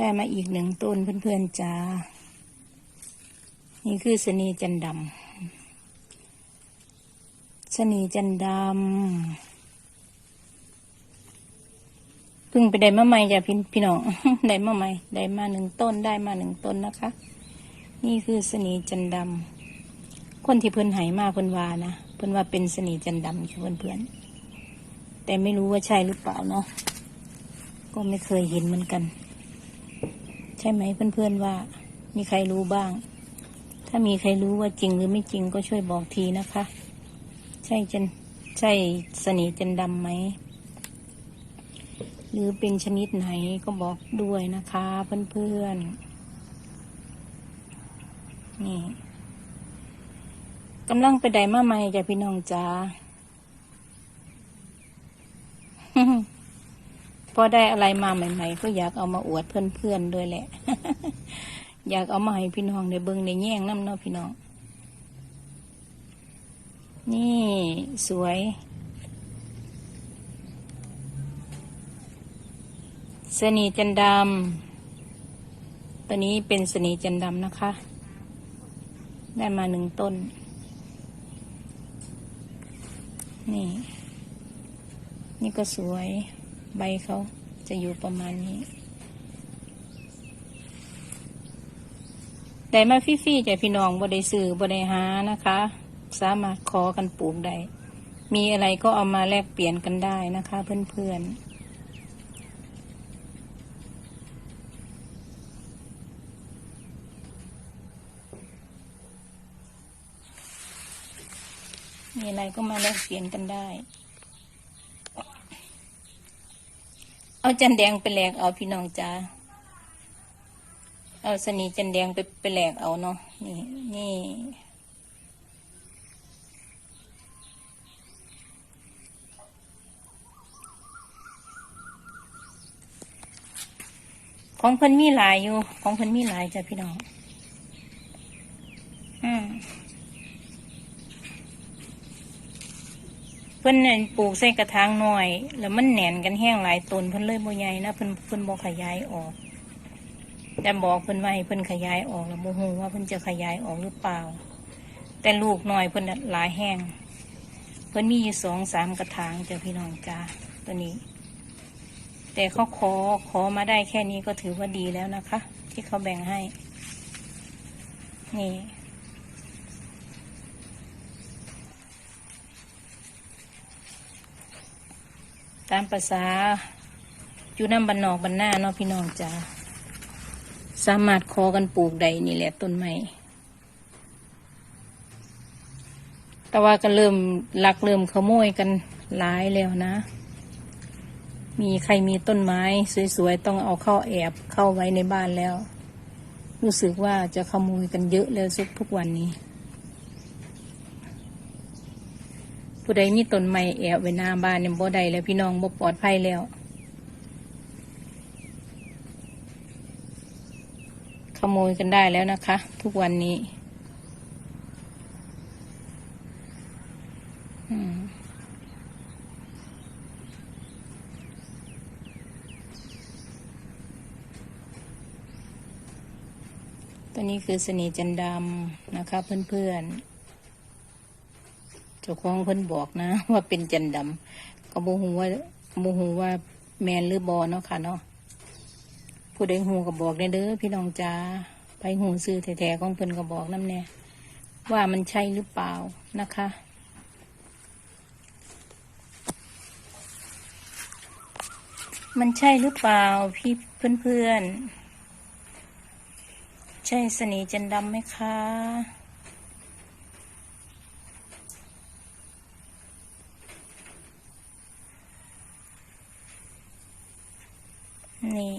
ได้มาอีกหนึ่งต้นเพื่อนๆจ้า นี่คือสนีจันดำสนีจันดำเพิ่งไปได้มาใหม่จ้ะพี่พี่น้อง ได้มาใหม่ ได้มาหนึ่งต้นได้มาหนึ่งต้นนะคะ นี่คือสนีจันดำคนที่เพิ่นหายมาเพิ่นวานะเพิ่นว่าเป็นสนีจันดำค่ะเพื่อนๆแต่ไม่รู้ว่าใช่หรือเปล่าเนาะก็ไม่เคยเห็นเหมือนกัน ใช่ไหมเพื่อนๆว่า มีใครรู้บ้าง ถ้ามีใครรู้ว่าจริงหรือไม่จริงก็ช่วยบอกทีนะคะ ใช่จันใช่สนีจันดำไหม หรือเป็นชนิดไหนก็บอกด้วยนะคะ เพื่อนๆ นี่กำลังไปไดมาใหม่จ้ะพี่น้องจ้า พอได้อะไรมาใหม่ ๆ ก็อยากเอามาอวดเพื่อนๆด้วยแหละ อยากเอามาให้พี่น้องได้เบิ่งได้แย่งน้ำเนาะพี่น้อง นี่สวย สนีจันดำตัวนี้เป็นสนีจันดำนะคะ ได้มาหนึ่งต้น นี่ นี่ก็สวย ใบเขาจะอยู่ประมาณนี้ ได้มาฟรี่ๆจ้ะพี่น้องบ่ได้ซื้อบ่ได้หานะคะ สามารถขอกันปลูกได้ มีอะไรก็เอามาแลกเปลี่ยนกันได้นะคะ เพื่อนๆมีอะไรก็มาแลกเปลี่ยนกันได้ เอาจันแดงไปแหลกเอาพี่น้องจ้าเอาสนีจันแดงไปไปแหลกเอาเนาะนี่นี่ของเพิ่นมีหลายอยู่ ของเพิ่นมีหลายจ้ะพี่น้อง อืม พิ่นเนี่ยปลูกใส่กระถางหน้อย แล้วมันแหน่นกันแห้งหลายต้นเพิ่นเลยบ่ใหญ่นะเพิ่นเพิ่นบ่ขยายออก แต่บอกเพิ่นไว้เพิ่นขยายออกแล้วบ่ฮู้ว่าเพิ่นจะขยายออกหรือเปล่า แต่ลูกหน้อยเพิ่นหลายแห้งเพิ่นมีอยู่สองสามกระถางจ้ะพี่น้องจ้าตัวนี้ แต่เขาขอขอมาได้แค่นี้ก็ถือว่าดีแล้วนะคะ ที่เขาแบ่งให้ นี่ ตามภาษาอยู่น้ำบันนอกบันหน้าเนาะพี่น้องจ้าสามารถขอกันปลูกใดนี่แหละต้นไม้แต่ว่าก็เริ่มลักเริ่มขโมยกันหลายแล้วนะ มีใครมีต้นไม้สวยๆต้องเอาเข้าแอบเข้าไว้ในบ้านแล้ว รู้สึกว่าจะขโมยกันเยอะแล้วสุกทุกวันนี้ ผู้ใดมีต้นไม้แอบไว้หน้าบ้านเนี่ยบ่ได้แล้วพี่น้องบ่ปลอดภัยแล้ว ขโมยกันได้แล้วนะคะ ทุกวันนี้ตัวนี้คือสนีจันดำนะคะเพื่อนๆ จ้าของเพิ่นบอกนะ ว่าเป็นจันดำก็บ่ฮู้ว่าบ่ฮู้ว่าแมนหรือบอเนาะค่ะเนาะผู้ใดฮู้ก็บอกได้เด้อพี่น้องจ้าไปฮู้ซื้อแท้ๆของเพิ่นก็บอกนํแน่ว่ามันใช่หรือเปล่านะคะมันใช่หรือเปล่าพี่เพื่อนๆ ใช่สนีจันดำไหมคะ นี่